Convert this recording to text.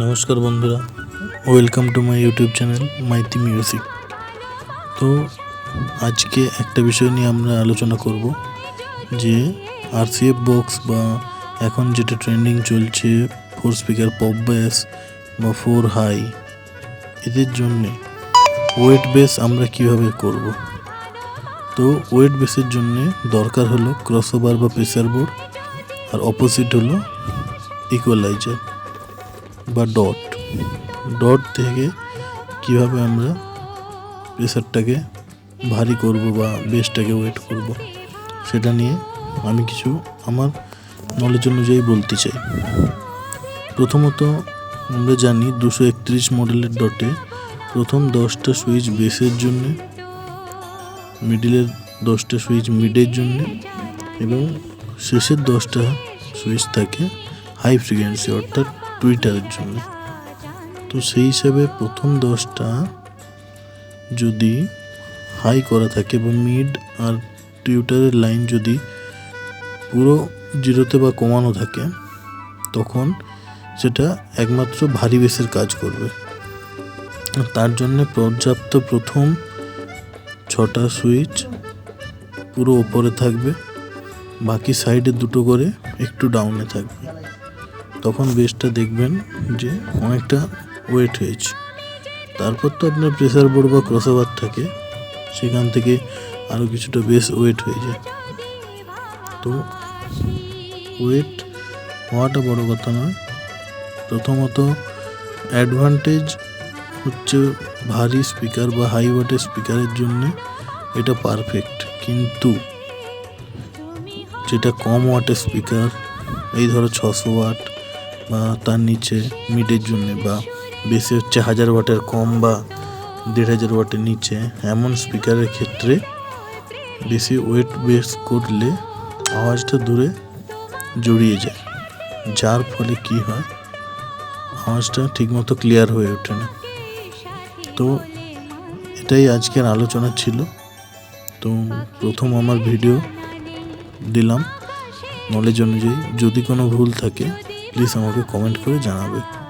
নমস্কার বন্ধুরা, welcome to my YouTube channel Maiti music. তো আজকে একটা বিষয় নিয়ে আমরা আলোচনা করব যে আরসিএফ বক্স বা এখন যেটা ট্রেন্ডিং চলছে, ফোর স্পিকার পপ বেস বা ফোর হাই, এদের জন্যে ওয়েট বেস আমরা কীভাবে করব? তো ওয়েট বেসের জন্যে দরকার হলো ক্রসওভার বা প্রেসার বোর্ড আর অপোজিট হলো ইকুয়ালাইজার। বা ডট ডট থেকে কীভাবে আমরা প্রেসারটাকে ভারী করব বা বেসটাকে ওয়েট করব, সেটা নিয়ে আমি কিছু আমার নলেজ অনুযায়ী বলতে চাই। প্রথমত আমরা জানি দুশো একত্রিশ মডেলের ডটে প্রথম দশটা সুইচ বেসের জন্যে মিডিলের দশটা সুইচ মিডের জন্যে এবং শেষের দশটা সুইচ থাকে হাই ফ্রিকোয়েন্সি অর্থাৎ টুইটারের জন্য। তো সেই হিসাবে প্রথম দশটা যদি হাই করা থাকে এবং মিড আর টুইটারের লাইন যদি পুরো জিরোতে বা কমানো থাকে, তখন সেটা একমাত্র ভারী বেসের কাজ করবে। তার জন্য পর্যাপ্ত প্রথম ছটা সুইচ পুরো ওপরে থাকবে, বাকি সাইডে দুটো করে একটু ডাউনে থাকবে। তখন বেসটা দেখবেন যে অনেকটা ওয়েট হয়েছে। তারপর তো আপনার প্রেসার বোর্ড বা ক্রসওভার থাকে, সেখান থেকে আরও কিছুটা বেশ ওয়েট হয়ে যায়। তো ওয়েট হওয়াটা বড় কথা নয়। প্রথমত অ্যাডভান্টেজ হচ্ছে ভারী স্পিকার বা হাই ওয়াটের স্পিকারের জন্য এটা পারফেক্ট কিন্তু যেটা কম ওয়াটের স্পিকার এই ধরো ছশো ওয়াট বা তার নিচে মিডের জন্য বা বেশি হচ্ছে হাজার ওয়াটের কম বা দেড় হাজার ওয়াটের নিচে এমন স্পিকারের ক্ষেত্রে বেশি ওয়েট বেস করলে আওয়াজটা দূরে জড়িয়ে যায়, যার ফলে কি হয়? আওয়াজটা ঠিকমতো ক্লিয়ার হয়ে ওঠে না। তো এটাই আজকের আলোচনা ছিল। তো প্রথম আমার ভিডিও দিলাম। নলেজ অনুযায়ী যদি কোনো ভুল থাকে প্লিজ আমাকে কমেন্ট করে জানাবে।